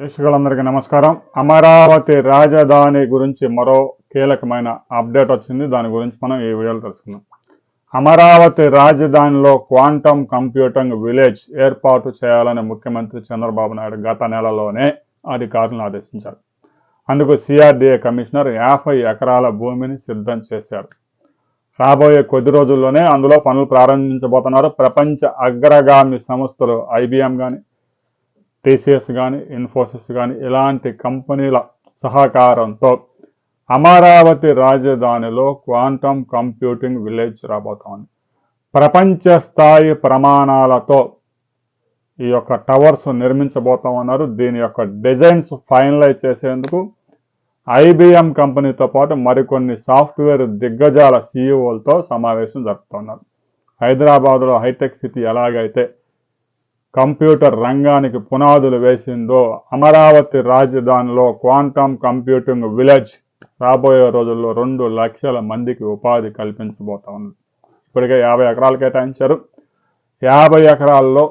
ప్రేక్షకులందరికీ నమస్కారం. అమరావతి రాజధాని గురించి మరో కీలకమైన అప్డేట్ వచ్చింది. దాని గురించి మనం ఈ వీడియోలో తెలుసుకుందాం. అమరావతి రాజధానిలో క్వాంటమ్ కంప్యూటింగ్ విలేజ్ ఏర్పాటు చేయాలని ముఖ్యమంత్రి చంద్రబాబు నాయుడు గత నెలలోనే అధికారులను ఆదేశించారు. అందుకు సిఆర్డీఏ కమిషనర్ యాభై ఎకరాల భూమిని సిద్ధం చేశారు. రాబోయే కొద్ది రోజుల్లోనే అందులో పనులు ప్రారంభించబోతున్నారు. ప్రపంచ అగ్రగామి సంస్థలు ఐబీఎం కానీ టీసీఎస్ కానీ ఇన్ఫోసిస్ కానీ ఇలాంటి కంపెనీల సహకారంతో అమరావతి రాజధానిలో క్వాంటమ్ కంప్యూటింగ్ విలేజ్ రాబోతోంది. ప్రపంచ స్థాయి ప్రమాణాలతో ఈ యొక్క టవర్స్ నిర్మించబోతా ఉన్నారు దీని యొక్క డిజైన్స్ ఫైనలైజ్ చేసేందుకు ఐబిఎం కంపెనీతో పాటు మరికొన్ని సాఫ్ట్వేర్ దిగ్గజాల సీఈఓలతో సమావేశం జరుపుతున్నారు. హైదరాబాద్లో హైటెక్ సిటీ ఎలాగైతే కంప్యూటర్ రంగానికి పునాదులు వేసిందో అమరావతి రాజధానిలో క్వాంటమ్ కంప్యూటింగ్ విలేజ్ రాబోయే రోజుల్లో రెండు లక్షల మందికి ఉపాధి కల్పించబోతా ఉంది ఇప్పటికే యాభై ఎకరాలు కేటాయించారు. యాభై ఎకరాల్లో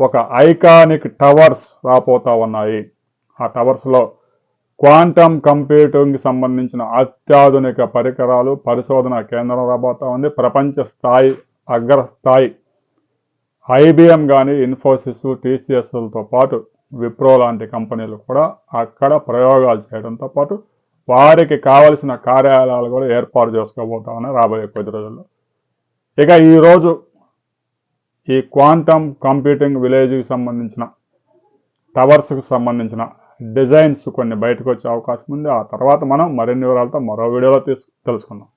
ఒక ఐకానిక్ టవర్స్ రాపోతా ఉన్నాయి. ఆ టవర్స్లో క్వాంటమ్ కంప్యూటింగ్కి సంబంధించిన అత్యాధునిక పరికరాలు పరిశోధన కేంద్రం రాబోతా ఉంది. ప్రపంచ స్థాయి అగ్రస్థాయి ఐబిఎం కానీ ఇన్ఫోసిస్ టీసీఎస్లతో పాటు విప్రో లాంటి కంపెనీలు కూడా అక్కడ ప్రయోగాలు చేయడంతో పాటు వారికి కావలసిన కార్యాలయాలు కూడా ఏర్పాటు చేసుకోబోతామని రాబోయే కొద్ది రోజుల్లో. ఇక ఈరోజు ఈ క్వాంటమ్ కంప్యూటింగ్ విలేజ్కి సంబంధించిన టవర్స్కి సంబంధించిన డిజైన్స్ కొన్ని బయటకు వచ్చే అవకాశం ఉంది. ఆ తర్వాత మనం మరిన్ని వివరాలతో మరో వీడియోలో తీసు తెలుసుకుందాం.